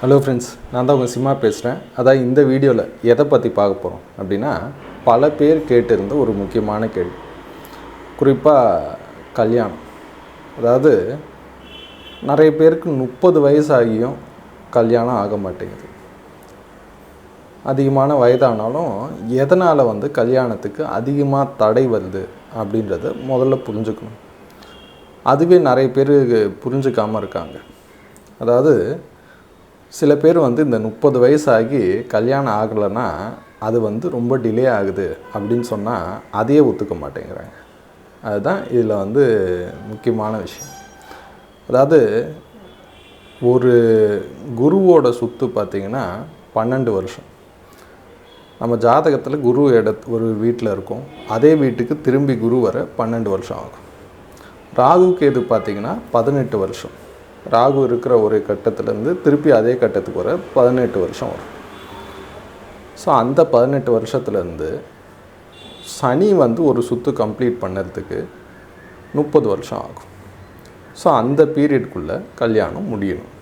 Hello friends நான் தான் உங்கள் சிம்மா பேசுகிறேன் அதான் இந்த வீடியோவில் எதை பற்றி பார்க்க போகிறோம் அப்படின்னா பல பேர் கேட்டிருந்த ஒரு முக்கியமான கேள்வி. குறிப்பாக கல்யாணம். அதாவது நிறைய பேருக்கு முப்பது வயசு ஆகியும் கல்யாணம் ஆக மாட்டேங்குது. அதிகமான வயதானாலும் எதனால் வந்து கல்யாணத்துக்கு அதிகமாக தடை வருது அப்படின்றத முதல்ல புரிஞ்சுக்கணும். அதுவே நிறைய பேர் புரிஞ்சுக்காமல் இருக்காங்க. அதாவது சில பேர் வந்து இந்த முப்பது வயசாகி கல்யாணம் ஆகலைன்னா அது வந்து ரொம்ப டிலே ஆகுது அப்படின்னு சொன்னால் அதையே ஒத்துக்க மாட்டேங்கிறாங்க. அதுதான் இதில் வந்து முக்கியமான விஷயம். அதாவது ஒரு குருவோட சுத்து பார்த்திங்கன்னா பன்னெண்டு வருஷம். நம்ம ஜாதகத்தில் குரு இட ஒரு வீட்டில் இருக்கும். அதே வீட்டுக்கு திரும்பி குரு வர பன்னெண்டு வருஷம் ஆகும். ராகு கேது பார்த்திங்கன்னா பதினெட்டு வருஷம். ராகு இருக்கிற ஒரு கட்டத்துலேருந்து திருப்பி அதே கட்டத்துக்கு வர பதினெட்டு வருஷம் வரும். ஸோ அந்த பதினெட்டு வருஷத்துலேருந்து சனி வந்து ஒரு சுற்று கம்ப்ளீட் பண்ணுறதுக்கு முப்பது வருஷம் ஆகும். ஸோ அந்த பீரியட்குள்ளே கல்யாணம் முடியணும்.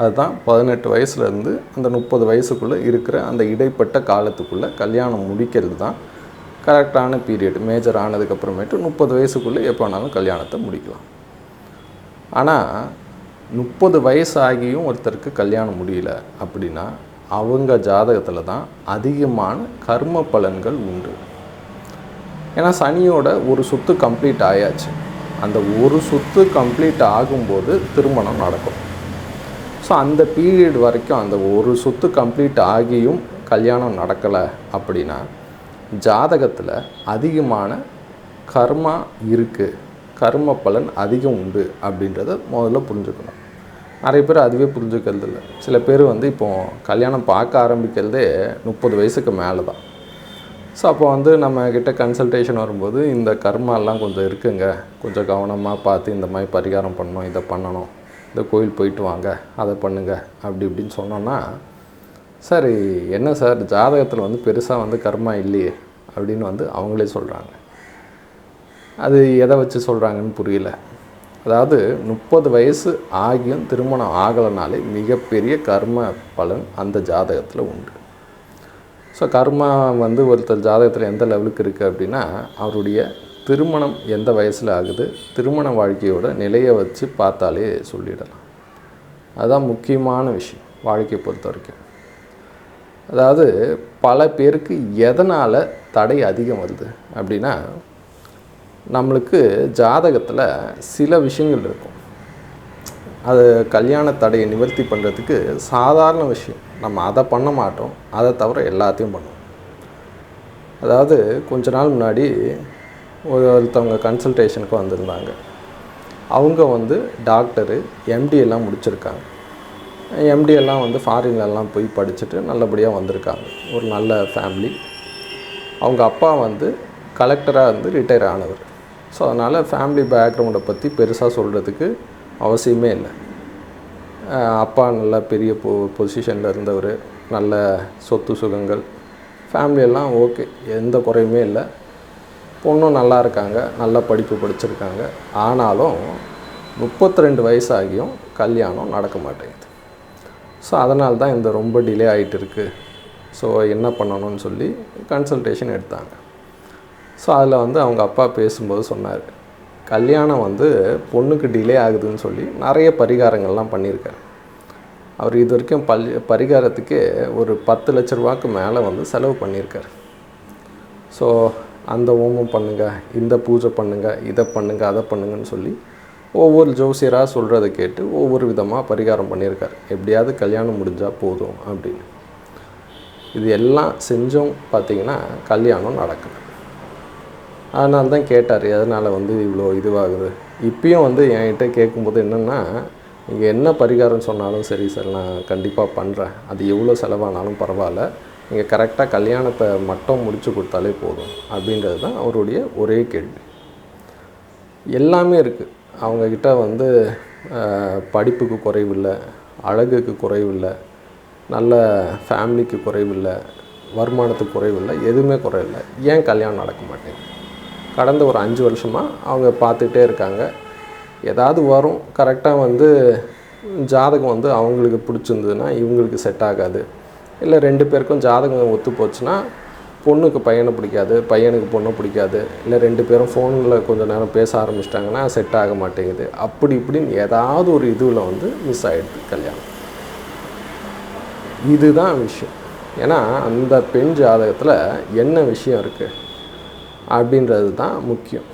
அதுதான் பதினெட்டு வயசுலேருந்து அந்த முப்பது வயசுக்குள்ளே இருக்கிற அந்த இடைப்பட்ட காலத்துக்குள்ளே கல்யாணம் முடிக்கிறது தான் கரெக்டான பீரியட் மேஜர் ஆனதுக்கப்புறமேட்டு முப்பது வயசுக்குள்ளே எப்போ வேணாலும் கல்யாணத்தை முடிக்கலாம். ஆனால் முப்பது வயசு ஆகியும் ஒருத்தருக்கு கல்யாணம் முடியல அப்படின்னா அவங்க ஜாதகத்தில் தான் அதிகமான கர்ம பலன்கள் உண்டு. ஏன்னா சனியோட ஒரு சுத்து கம்ப்ளீட் ஆயாச்சு. அந்த ஒரு சுத்து கம்ப்ளீட் ஆகும்போது திருமணம் நடக்கும். ஸோ அந்த பீரியட் வரைக்கும் அந்த ஒரு சுத்து கம்ப்ளீட் ஆகியும் கல்யாணம் நடக்கலை அப்படின்னா ஜாதகத்தில் அதிகமான கர்மா இருக்குது கர்ம பலன் அதிகம் உண்டு அப்படின்றத முதல்ல புரிஞ்சுக்கணும். நிறைய பேர் அதுவே புரிஞ்சுக்கிறது இல்லை சில பேர் வந்து இப்போது கல்யாணம் பார்க்க ஆரம்பிக்கிறதே முப்பது வயசுக்கு மேலே தான் ஸோ அப்போ வந்து நம்ம கிட்ட கன்சல்டேஷன் வரும்போது இந்த கர்மாலாம் கொஞ்சம் இருக்குங்க. கொஞ்சம் கவனமாக பார்த்து இந்த மாதிரி பரிகாரம் பண்ணணும் இதை பண்ணணும். இந்த கோயில் போயிட்டு வாங்க அதை பண்ணுங்கள் அப்படி இப்படின்னு சொன்னோன்னா சார் என்ன சார் ஜாதகத்தில் வந்து பெருசாக வந்து கர்மா இல்லையே அப்படின்னு வந்து அவங்களே சொல்கிறாங்க அது எதை வச்சு சொல்கிறாங்கன்னு புரியல. அதாவது முப்பது வயசு ஆகியும் திருமணம் ஆகலைனாலே மிகப்பெரிய கர்ம பலன் அந்த ஜாதகத்தில் உண்டு. ஸோ கர்மா வந்து ஒருத்தர் ஜாதகத்தில் எந்த லெவலுக்கு இருக்குது அப்படின்னா அவருடைய திருமணம் எந்த வயசில் ஆகுது திருமண வாழ்க்கையோட நிலையை வச்சு பார்த்தாலே சொல்லிடலாம். அதுதான் முக்கியமான விஷயம் வாழ்க்கையை பொறுத்த வரைக்கும். அதாவது பல பேருக்கு எதனால் தடை அதிகம் வருது அப்படின்னா நம்மளுக்கு ஜாதகத்தில் சில விஷயங்கள் இருக்கும். அது கல்யாண தடையை நிவர்த்தி பண்ணுறதுக்கு சாதாரண விஷயம். நம்ம அதை பண்ண மாட்டோம். அதை தவிர எல்லாத்தையும் பண்ணுவோம். அதாவது கொஞ்ச நாள் முன்னாடி ஒரு ஒருத்தவங்க கன்சல்டேஷனுக்கு வந்திருந்தாங்க. அவங்க வந்து டாக்டரு எம்டி எல்லாம் முடிச்சிருக்காங்க. எம்டி எல்லாம் வந்து ஃபாரின்லலாம் போய் படிச்சுட்டு நல்லபடியாக வந்திருக்காங்க. ஒரு நல்ல ஃபேமிலி அவங்க அப்பா வந்து கலெக்டராக வந்து ரிட்டையர் ஆனவர். ஸோ அதனால் ஃபேமிலி பேக்ரவுண்டை பற்றி பெருசாக சொல்கிறதுக்கு அவசியமே இல்லை. அப்பா நல்ல பெரிய பொ பொசிஷனில் இருந்தவர் நல்ல சொத்து சுகங்கள் ஃபேமிலியெல்லாம் ஓகே எந்த குறையுமே இல்லை. பொண்ணும் நல்லா இருக்காங்க நல்ல படிப்பு படிச்சிருக்காங்க. ஆனாலும் முப்பத்தி ரெண்டு வயசாகியும் கல்யாணம் நடக்க மாட்டேங்குது. ஸோ அதனால தான் இந்த ரொம்ப டிலே ஆகிட்டு இருக்குது ஸோ என்ன பண்ணணும்னு சொல்லி கன்சல்டேஷன் எடுத்தாங்க. ஸோ அதில் வந்து அவங்க அப்பா பேசும்போது சொன்னார் கல்யாணம் வந்து பொண்ணுக்கு டிலே ஆகுதுன்னு சொல்லி நிறைய பரிகாரங்கள்லாம் பண்ணியிருக்காரு. அவர் இது வரைக்கும் பல் பரிகாரத்துக்கே ஒரு பத்து லட்ச ரூபாய்க்கு மேலே வந்து செலவு பண்ணியிருக்காரு. ஸோ அந்த ஓமம் பண்ணுங்கள் இந்த பூஜை பண்ணுங்கள் இதை பண்ணுங்கள் அதை பண்ணுங்கன்னு சொல்லி ஒவ்வொரு ஜோசியராக சொல்கிறத கேட்டு ஒவ்வொரு விதமாக பரிகாரம் பண்ணியிருக்காரு. எப்படியாவது கல்யாணம் முடிஞ்சால் போதும் அப்படின்னு. இது எல்லாம் செஞ்சும் பார்த்திங்கன்னா கல்யாணம் நடக்கலை அதனால தான் கேட்டார் எதனால் வந்து இவ்வளோ இதுவாகுது? இப்பயும் வந்து என்கிட்ட கேட்கும்போது என்னென்னா நீங்கள் என்ன பரிகாரம் சொன்னாலும் சரி சார் நான் கண்டிப்பாக பண்ணுறேன் அது எவ்வளோ செலவானாலும் பரவாயில்ல. நீங்கள் கரெக்டாக கல்யாணத்தை மட்டும் முடித்து கொடுத்தாலே போதும். அப்படின்றது தான் அவருடைய ஒரே கேள்வி. எல்லாமே இருக்குது அவங்கக்கிட்ட வந்து படிப்புக்கு குறைவில்லை அழகுக்கு குறைவில்லை நல்ல ஃபேமிலிக்கு குறைவில்லை வருமானத்துக்கு குறைவில்லை எதுவுமே குறைவில்லை ஏன் கல்யாணம் நடக்க மாட்டேங்குது? கடந்த ஒரு அஞ்சு வருஷமாக அவங்க பார்த்துட்டே இருக்காங்க. ஏதாவது வரும் கரெக்டாக வந்து ஜாதகம் வந்து அவங்களுக்கு பிடிச்சிருந்ததுன்னா இவங்களுக்கு செட் ஆகாது. இல்லை ரெண்டு பேருக்கும் ஜாதகம் ஒத்து போச்சுன்னா பொண்ணுக்கு பையனை பிடிக்காது பையனுக்கு பொண்ணை பிடிக்காது. இல்லை ரெண்டு பேரும் ஃபோனில் கொஞ்சம் நேரம் பேச ஆரம்பிச்சிட்டாங்கன்னா செட் ஆக மாட்டேங்குது. அப்படி இப்படின்னு ஏதாவது ஒரு இதுவில் வந்து மிஸ் ஆகிடுது கல்யாணம். இதுதான் விஷயம். ஏன்னா அந்த பெண் ஜாதகத்தில் என்ன விஷயம் இருக்குது அப்படின்றது தான் முக்கியம்.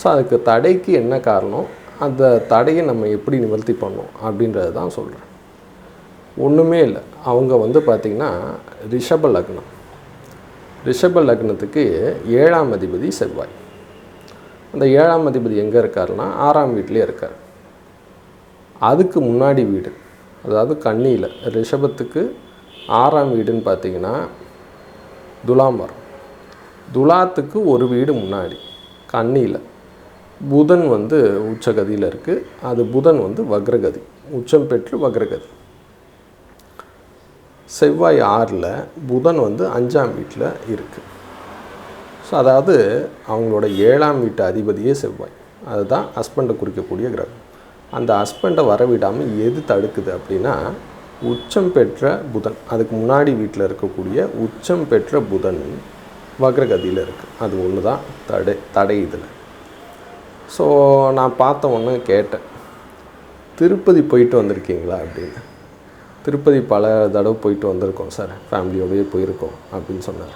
ஸோ அதுக்கு தடைக்கு என்ன காரணம்? அந்த தடையை நம்ம எப்படி நிவர்த்தி பண்ணோம் அப்படின்றது தான் சொல்கிறேன் ஒன்றுமே இல்லை. அவங்க வந்து பார்த்திங்கன்னா ரிஷப லக்னம். ரிஷப லக்னத்துக்கு ஏழாம் அதிபதி செவ்வாய். அந்த ஏழாம் அதிபதி எங்கே இருக்காருன்னா ஆறாம் வீட்லேயே இருக்கார். அதுக்கு முன்னாடி வீடு. அதாவது கண்ணியில் ரிஷபத்துக்கு ஆறாம் வீடுன்னு பார்த்தீங்கன்னா துலாம் துலாத்துக்கு ஒரு வீடு முன்னாடி கண்ணியில் புதன் வந்து உச்சகதியில் இருக்குது அது புதன் வந்து வக்ரகதி. உச்சம் பெற்று வக்ரகதி. செவ்வாய் ஆறில் புதன் வந்து அஞ்சாம் வீட்டில் இருக்குது ஸோ அதாவது அவங்களோட ஏழாம் வீட்டு அதிபதியே செவ்வாய். அதுதான் ஹஸ்பண்டை குறிக்கக்கூடிய கிரகம். அந்த ஹஸ்பண்டை வரவிடாமல் எது தடுக்குது அப்படின்னா உச்சம் பெற்ற புதன். அதுக்கு முன்னாடி வீட்டில் இருக்கக்கூடிய உச்சம் பெற்ற புதன் வக்ரகதியில் இருக்குது அது ஒன்று தான் தடை தடை இதில். ஸோ நான் பார்த்த ஒன்று கேட்டேன். திருப்பதி போயிட்டு வந்திருக்கீங்களா அப்படின்னு. திருப்பதி பல தடவை போயிட்டு வந்திருக்கோம் சார். ஃபேமிலியோடையே போயிருக்கோம் அப்படின்னு சொன்னார்.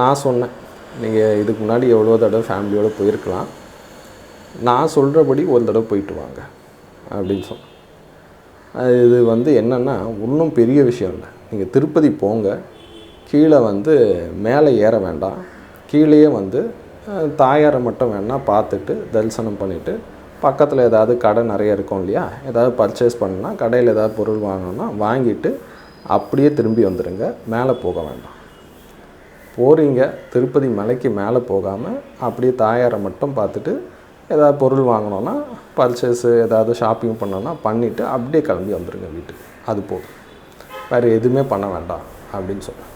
நான் சொன்னேன் நீங்கள் இதுக்கு முன்னாடி எவ்வளோ தடவை ஃபேமிலியோடு போயிருக்கலாம். நான் சொல்கிறபடி ஒரு தடவை போயிட்டு வாங்க. அப்படின்னு சொன்னேன். இது வந்து என்னென்னா ஒன்றும் பெரிய விஷயம் இல்லை. நீங்கள் திருப்பதி போங்க. கீழே வந்து மேலே ஏற வேண்டாம். கீழேயே வந்து தாயாரை மட்டும் வேணால் பார்த்துட்டு தரிசனம் பண்ணிவிட்டு பக்கத்தில் ஏதாவது கடை நிறைய இருக்கும் இல்லையா? ஏதாவது பர்ச்சேஸ் பண்ணால் கடையில் ஏதாவது பொருள் வாங்கணும்னா வாங்கிட்டு அப்படியே திரும்பி வந்துடுங்க மேலே போக வேண்டாம். போகிறீங்க திருப்பதி மலைக்கு மேலே போகாமல் அப்படியே தாயாரை மட்டும் பார்த்துட்டு ஏதாவது பொருள் வாங்கினோன்னா பர்ச்சேஸு ஏதாவது ஷாப்பிங் பண்ணோன்னா பண்ணிவிட்டு அப்படியே கிளம்பி வந்துடுங்க வீட்டுக்கு. அது போதும். வேறு எதுவுமே பண்ண வேண்டாம் அப்படின்னு சொல்லுவேன்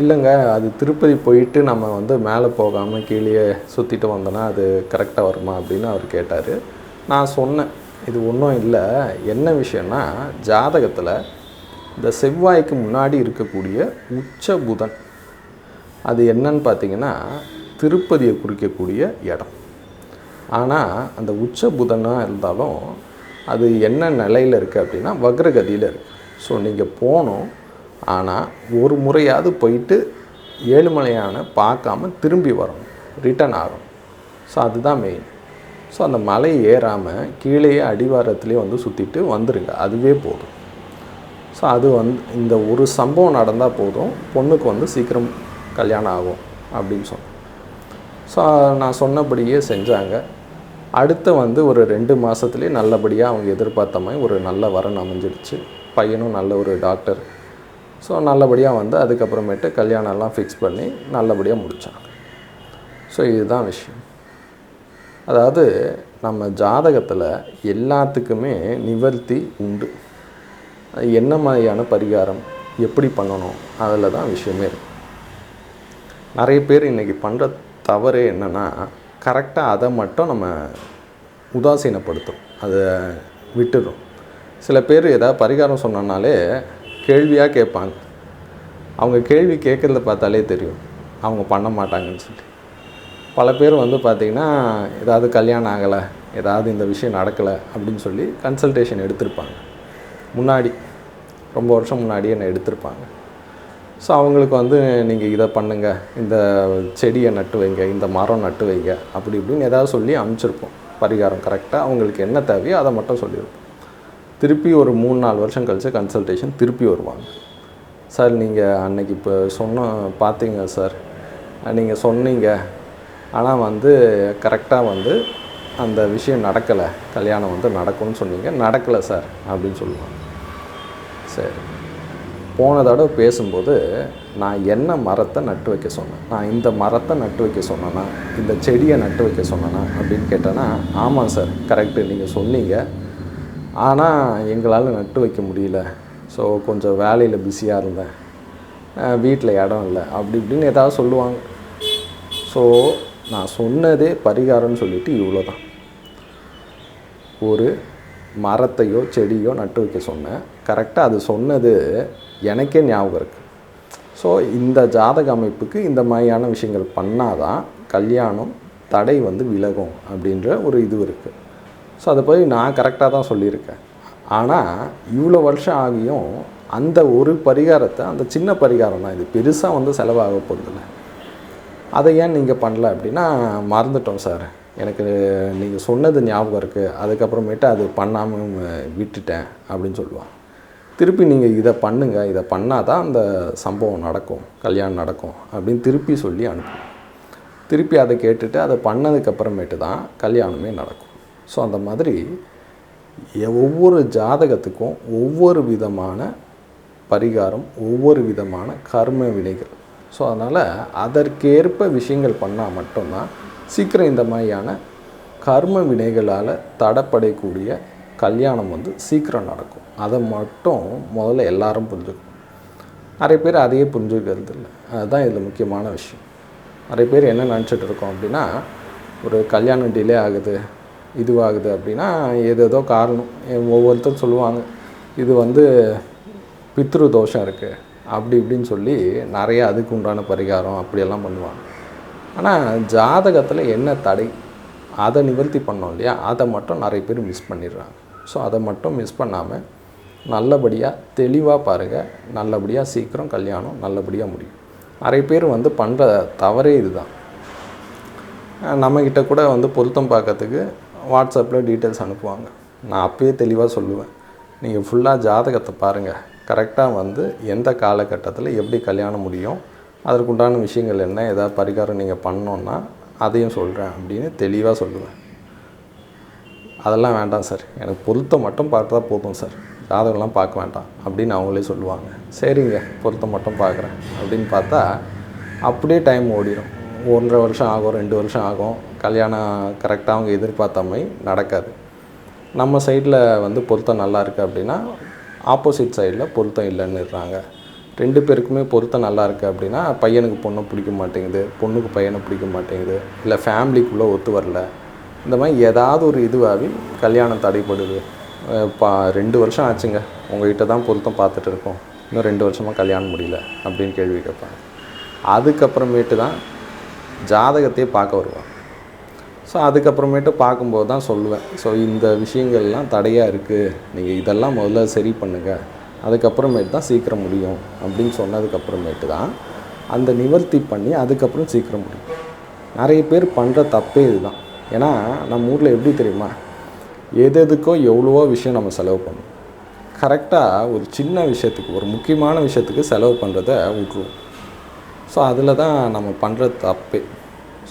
இல்லைங்க அது திருப்பதி போயிட்டு நம்ம வந்து மேலே போகாமல் கீழே சுற்றிட்டு வந்தோன்னா அது கரெக்டாக வருமா அப்படின்னு அவர் கேட்டார். நான் சொன்னேன் இது ஒன்றும் இல்லை. என்ன விஷயம்னா ஜாதகத்தில் இந்த செவ்வாய்க்கு முன்னாடி இருக்கக்கூடிய உச்ச புதன் அது என்னன்னு பார்த்தீங்கன்னா திருப்பதியை குறிக்கக்கூடிய இடம். ஆனால் அந்த உச்ச புதனாக இருந்தாலும் அது என்ன நிலையில் இருக்குது அப்படின்னா வக்ரகதியில் இருக்குது ஸோ நீங்கள் போகணும் ஆனால் ஒரு முறையாவது போயிட்டு ஏழுமலையான பார்க்காம திரும்பி வரணும். ரிட்டர்ன் ஆகணும். ஸோ அதுதான் மெயின் ஸோ அந்த மலை ஏறாமல் கீழேயே அடிவாரத்துலேயே வந்து சுற்றிட்டு வந்துடுங்க அதுவே போதும். ஸோ அது வந்து இந்த ஒரு சம்பவம் நடந்தால் போதும். பொண்ணுக்கு வந்து சீக்கிரம் கல்யாணம் ஆகும் அப்படின்னு சொன்னேன். ஸோ நான் சொன்னபடியே செஞ்சாங்க. அடுத்த வந்து ஒரு ரெண்டு மாதத்துலேயே நல்லபடியாக அவங்க எதிர்பார்த்த மாதிரி ஒரு நல்ல வரன் அமைஞ்சிடுச்சு பையனும் நல்ல ஒரு டாக்டர் ஸோ நல்லபடியாக வந்து அதுக்கப்புறமேட்டு கல்யாணம்லாம் ஃபிக்ஸ் பண்ணி நல்லபடியாக முடித்தாங்க ஸோ இதுதான் விஷயம். அதாவது நம்ம ஜாதகத்தில் எல்லாத்துக்குமே நிவர்த்தி உண்டு. என்ன மாதிரியான பரிகாரம் எப்படி பண்ணணும் அதில் தான் விஷயமே இருக்கு. நிறைய பேர் இன்றைக்கி பண்ணுற தவறு என்னென்னா கரெக்டாக அதை மட்டும் நம்ம உதாசீனப்படுத்தும் அதை விட்டுடும் சில பேர் ஏதாவது பரிகாரம் சொன்னோன்னாலே கேள்வியாக கேட்பாங்க. அவங்க கேள்வி கேட்குறத பார்த்தாலே தெரியும். அவங்க பண்ண மாட்டாங்கன்னு சொல்லி. பல பேர் வந்து பார்த்திங்கன்னா ஏதாவது கல்யாணம் ஆகலை ஏதாவது இந்த விஷயம் நடக்கலை அப்படின்னு சொல்லி கன்சல்டேஷன் எடுத்திருப்பாங்க. முன்னாடி ரொம்ப வருஷம் முன்னாடி என்னை எடுத்திருப்பாங்க. ஸோ அவங்களுக்கு வந்து நீங்கள் இதை பண்ணுங்கள் இந்த செடியை நட்டு வைங்க இந்த மரம் நட்டு வைங்க அப்படி இப்படின்னு ஏதாவது சொல்லி அனுப்பிச்சிருப்போம். பரிகாரம் கரெக்டாக அவங்களுக்கு என்ன தேவையோ அதை மட்டும் சொல்லியிருப்போம். திருப்பி ஒரு மூணு நாலு வருஷம் கழிச்சு கன்சல்டேஷன் திருப்பி வருவாங்க. சார் நீங்கள் அன்னைக்கு இப்போ சொன்ன பார்த்தீங்க சார் நீங்கள் சொன்னீங்க. ஆனால் வந்து கரெக்டாக வந்து அந்த விஷயம் நடக்கலை. கல்யாணம் வந்து நடக்கும்னு சொன்னீங்க. நடக்கலை சார் அப்படின்னு சொல்லுவாங்க. சரி. போன தடவை பேசும்போது நான் என்ன மரத்தை நட்டு வைக்க சொன்னேன்? நான் இந்த மரத்தை நட்டு வைக்க சொன்னேன்னா இந்த செடியை நட்டு வைக்க சொன்னேன்னா அப்படின்னு கேட்டேன்னா ஆமாம் சார் கரெக்டு நீங்கள் சொன்னீங்க. ஆனால் எங்களால் நட்டு வைக்க முடியல. ஸோ கொஞ்சம் வேலையில் பிஸியாக இருந்தேன். வீட்டில் இடம் இல்லை. அப்படி இப்படின்னு ஏதாவது சொல்லுவாங்க. ஸோ நான் சொன்னதே பரிகாரம்னு சொல்லிட்டு இவ்வளோ தான் ஒரு மரத்தையோ செடியோ நட்டு வைக்க சொன்னேன். கரெக்டாக அது சொன்னது எனக்கே ஞாபகம் இருக்குது ஸோ இந்த ஜாதக அமைப்புக்கு இந்த மாதிரியான விஷயங்கள் பண்ணாதான் கல்யாணம் தடை வந்து விலகும் அப்படின்ற ஒரு இது இருக்குது ஸோ அதை போய் நான் கரெக்டாக தான் சொல்லியிருக்கேன். ஆனால் இவ்வளோ வருஷம் ஆகியும் அந்த ஒரு பரிகாரத்தை அந்த சின்ன பரிகாரம் தான் இது. பெருசாக வந்து செலவாக போகிறதில்ல அதை ஏன் நீங்கள் பண்ணல அப்படின்னா மறந்துட்டோம் சார் எனக்கு நீங்கள் சொன்னது ஞாபகம் இருக்குது அதுக்கப்புறமேட்டு அது பண்ணாமல் விட்டுட்டேன் அப்படின்னு சொல்லுவான் திருப்பி நீங்கள் இதை பண்ணுங்கள் இதை பண்ணால் தான் அந்த சம்பவம் நடக்கும். கல்யாணம் நடக்கும் அப்படின்னு திருப்பி சொல்லி அனுப்புவோம் திருப்பி அதை கேட்டுட்டு அதை பண்ணதுக்கப்புறமேட்டு தான் கல்யாணமே நடக்கும். ஸோ அந்த மாதிரி ஒவ்வொரு ஜாதகத்துக்கும் ஒவ்வொரு விதமான பரிகாரம் ஒவ்வொரு விதமான கர்ம வினைகள். ஸோ அதனால் அதற்கேற்ப விஷயங்கள் பண்ணால் மட்டும்தான் சீக்கிரம் இந்த மாதிரியான கர்ம வினைகளால் தடப்படையக்கூடிய கல்யாணம் வந்து சீக்கிரம் நடக்கும். அதை மட்டும் முதல்ல எல்லாரும் புரிஞ்சுக்கணும். நிறைய பேர் அதையே புரிஞ்சுக்கிறது இல்லை. அதுதான் இதில் முக்கியமான விஷயம். நிறைய பேர் என்ன நினச்சிட்டு இருக்கோம் அப்படின்னா ஒரு கல்யாணம் டிலே ஆகுது. இதுவாகுது அப்படின்னா ஏதேதோ காரணம். ஒவ்வொருத்தரும் சொல்லுவாங்க இது வந்து பித்ரு தோஷம் இருக்குது அப்படி இப்படின்னு சொல்லி நிறைய அதுக்கு உண்டான பரிகாரம் அப்படியெல்லாம் பண்ணுவாங்க. ஆனால் ஜாதகத்தில் என்ன தடை? அதை நிவர்த்தி பண்ணோம் இல்லையா? அதை மட்டும் நிறைய பேர் மிஸ் பண்ணிடுறாங்க. ஸோ அதை மட்டும் மிஸ் பண்ணாமல் நல்லபடியாக தெளிவாக பாருங்கள் நல்லபடியாக சீக்கிரம் கல்யாணம் நல்லபடியாக முடியும். நிறைய பேர் வந்து பண்ணுற தவறே இதுதான். நம்மக்கிட்ட கூட வந்து பொருத்தம் பார்க்கறதுக்கு வாட்ஸ்அப்பில் டீட்டெயில்ஸ் அனுப்புவாங்க. நான் அப்பயே தெளிவாக சொல்லுவேன். நீங்கள் ஃபுல்லாக ஜாதகத்தை பாருங்கள் கரெக்டாக வந்து எந்த காலகட்டத்தில் எப்படி கல்யாணம் முடியும் அதற்குண்டான விஷயங்கள் என்ன ஏதாவது பரிகாரம் நீங்கள் பண்ணோன்னா அதையும் சொல்கிறேன் அப்படின்னு தெளிவாக சொல்லுவேன். அதெல்லாம் வேண்டாம் சார். எனக்கு பொருத்தம் மட்டும் பார்த்தா போதும் சார். ஜாதகம்லாம் பார்க்க வேண்டாம் அப்படின்னு அவங்களே சொல்லுவாங்க. சரிங்க பொருத்தம் மட்டும் பார்க்குறேன் அப்படின்னு பார்த்தா அப்படியே டைம் ஓடிடும் ஒன்றரை வருஷம் ஆகும் ரெண்டு வருஷம் ஆகும். கல்யாணம் கரெக்டாக அவங்க எதிர்பார்த்த மாதிரி நடக்காது. நம்ம சைடில் வந்து பொருத்தம் நல்லா இருக்குது அப்படின்னா ஆப்போசிட் சைடில் பொருத்தம் இல்லைன்னுறாங்க. ரெண்டு பேருக்குமே பொருத்தம் நல்லா இருக்குது அப்படின்னா பையனுக்கு பொண்ணை பிடிக்க மாட்டேங்குது பொண்ணுக்கு பையனை பிடிக்க மாட்டேங்குது இல்லை ஃபேமிலிக்குள்ளே ஒத்து வரல. இந்த மாதிரி ஏதாவது ஒரு இதுவாகி கல்யாணம் தடைப்படுது பா ரெண்டு வருஷம் ஆச்சுங்க. உங்ககிட்ட தான் பொருத்தம் பார்த்துட்டு இருக்கோம். இன்னும் ரெண்டு வருஷமாக கல்யாணம் முடியல அப்படின்னு கேள்வி கேட்பாங்க. அதுக்கப்புறமேட்டு தான் ஜாதகத்தையே பார்க்க வருவாங்க. ஸோ அதுக்கப்புறமேட்டு பார்க்கும்போது தான் சொல்லுவேன். ஸோ இந்த விஷயங்கள்லாம் தடையாக இருக்குது நீங்கள் இதெல்லாம் முதல்ல சரி பண்ணுங்கள் அதுக்கப்புறமேட்டு தான் சீக்கிரம் முடியும் அப்படின்னு சொன்னதுக்கப்புறமேட்டு தான் அந்த நிவர்த்தி பண்ணி அதுக்கப்புறம் சீக்கிரம் முடியும். நிறைய பேர் பண்ணுற தப்பே இதுதான். ஏன்னா நம்ம ஊரில் எப்படி தெரியுமா? எது எதுக்கோ எவ்வளவோ விஷயம் நம்ம செலவு பண்ணுவோம். கரெக்டாக ஒரு சின்ன விஷயத்துக்கு ஒரு முக்கியமான விஷயத்துக்கு செலவு பண்ணுறத விட்ருவோம் ஸோ அதில் தான் நம்ம பண்ணுற தப்பே.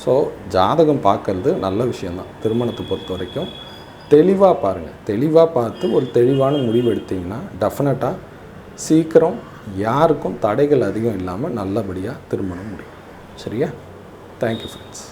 ஸோ ஜாதகம் பார்க்கறது நல்ல விஷயந்தான் திருமணத்தை பொறுத்த வரைக்கும். தெளிவாக பாருங்கள் தெளிவாக பார்த்து ஒரு தெளிவான முடிவு எடுத்தீங்கன்னா டெஃபினட்டாக சீக்கிரம் யாருக்கும் தடைகள் அதிகம் இல்லாமல் நல்லபடியாக திருமணம் முடியும். சரியா? Thank you friends